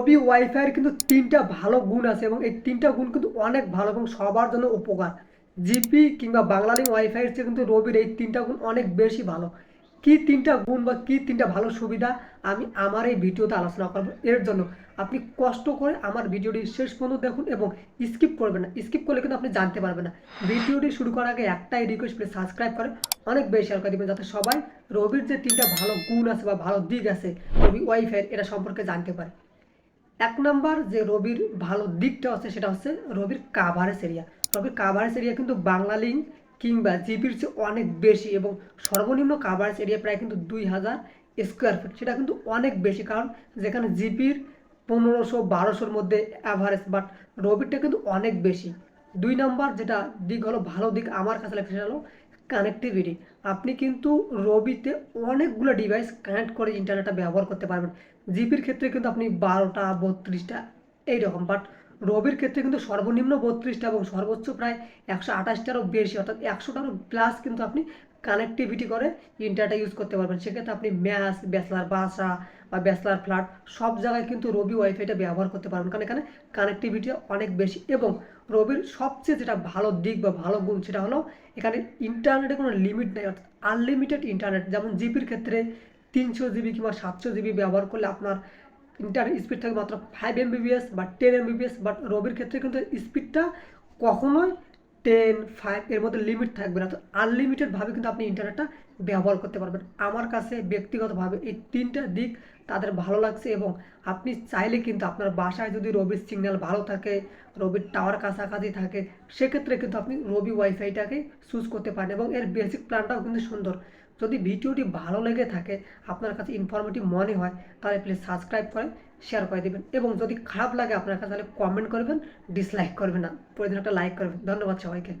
রবি ওয়াইফাইয়ের কিন্তু তিনটা ভালো গুণ আছে এবং এই তিনটা গুণ কিন্তু অনেক ভালো এবং সবার জন্য উপকার। জিপি কিংবা বাংলালিং ওয়াইফাইয়ের চেয়ে কিন্তু রবির এই তিনটা গুণ অনেক বেশি ভালো। কি তিনটা গুণ বা কি তিনটা ভালো সুবিধা আমি আমার এই ভিডিওতে আলোচনা করব। এর জন্য আপনি কষ্ট করে আমার ভিডিওটি শেষ পর্যন্ত দেখুন এবং স্কিপ করবেন না। স্কিপ করলে কিন্তু আপনি জানতে পারবেন না। ভিডিওটি শুরু করার আগে একটাই রিকোয়েস্ট প্লিজ সাবস্ক্রাইব করে অনেক বেশি শেয়ার করে দেবেন যাতে সবাই রবির যে তিনটা ভালো গুণ আছে বা ভালো দিক আছে, রবি ওয়াইফাইয়ের এটা সম্পর্কে জানতে পারে। এক নাম্বার যে রবির ভালো দিকটা আছে সেটা হচ্ছে রবির কাভারেজ এরিয়া রবির কাভারেজ এরিয়া কিন্তু বাংলা লিঙ্ক কিংবা জিবির চেয়ে অনেক বেশি এবং সর্বনিম্ন কাভারেজ এরিয়া প্রায় কিন্তু দুই হাজার স্কোয়ার ফিট সেটা কিন্তু অনেক বেশি কারণ যেখানে জিবির পনেরোশো, বারোশোর মধ্যে অ্যাভারেজ বাট রবিরটা কিন্তু অনেক বেশি। দুই নাম্বার যেটা দিক হলো ভালো দিক, আমার কাছে লাগে সেটা হলো কানেক্টিভিটি আপনি কিন্তু রবিতে অনেকগুলো ডিভাইস কানেক্ট করে ইন্টারনেটটা ব্যবহার করতে পারবেন। জিপির ক্ষেত্রে কিন্তু আপনি বারোটা, বত্রিশটা, এইরকম। বাট রবির ক্ষেত্রে কিন্তু সর্বনিম্ন বত্রিশটা এবং সর্বোচ্চ প্রায় একশো আঠাশটারও বেশি, অর্থাৎ একশোটারও প্লাস কিন্তু আপনি কানেক্টিভিটি করে ইন্টারনেটটা ইউজ করতে পারবেন। সেক্ষেত্রে আপনি ম্যাচ ব্যাচলার বাসা বা ব্যাচলার ফ্ল্যাট সব জায়গায় কিন্তু রবি ওয়াইফাইটা ব্যবহার করতে পারবেন। কারণ এখানে কানেক্টিভিটি অনেক বেশি এবং রবির সবচেয়ে যেটা ভালো দিক বা ভালো গুণ সেটা হলো এখানে ইন্টারনেটে কোনো লিমিট নেই, অর্থাৎ আনলিমিটেড ইন্টারনেট যেমন জিবির ক্ষেত্রে তিনশো জিবি কিংবা সাতশো জিবি ব্যবহার করলে আপনার ইন্টারনেট স্পিড থাকে মাত্র ফাইভ এমবিবিএস বা টেন এমবিবিএস বাট রবির ক্ষেত্রে কিন্তু স্পিডটা কখনোই টেন ফাইভ এর মধ্যে লিমিট থাকবে না। তো আনলিমিটেডভাবে কিন্তু আপনি ইন্টারনেটটা ব্যবহার করতে পারবেন। আমার কাছে ব্যক্তিগতভাবে এই তিনটা দিক তাদের ভালো লাগছে এবং আপনি চাইলে কিন্তু আপনার বাসায় যদি রবির সিগন্যাল ভালো থাকে, রবির টাওয়ার কাছাকাছি থাকে, সেক্ষেত্রে কিন্তু আপনি রবি ওয়াইফাইটাকে চুজ করতে পারেন এবং এর বেসিক প্ল্যানটাও কিন্তু সুন্দর। যদি ভিডিওটি ভালো লেগে থাকে, আপনার কাছে ইনফরমেটিভ মনে হয়, তাহলে প্লিজ সাবস্ক্রাইব করে শেয়ার করে দেবেন এবং যদি খারাপ লাগে আপনার কাছে তাহলে কমেন্ট করবেন ডিসলাইক করবেন না। প্রয়োজন একটা লাইক করবেন। ধন্যবাদ সবাইকে।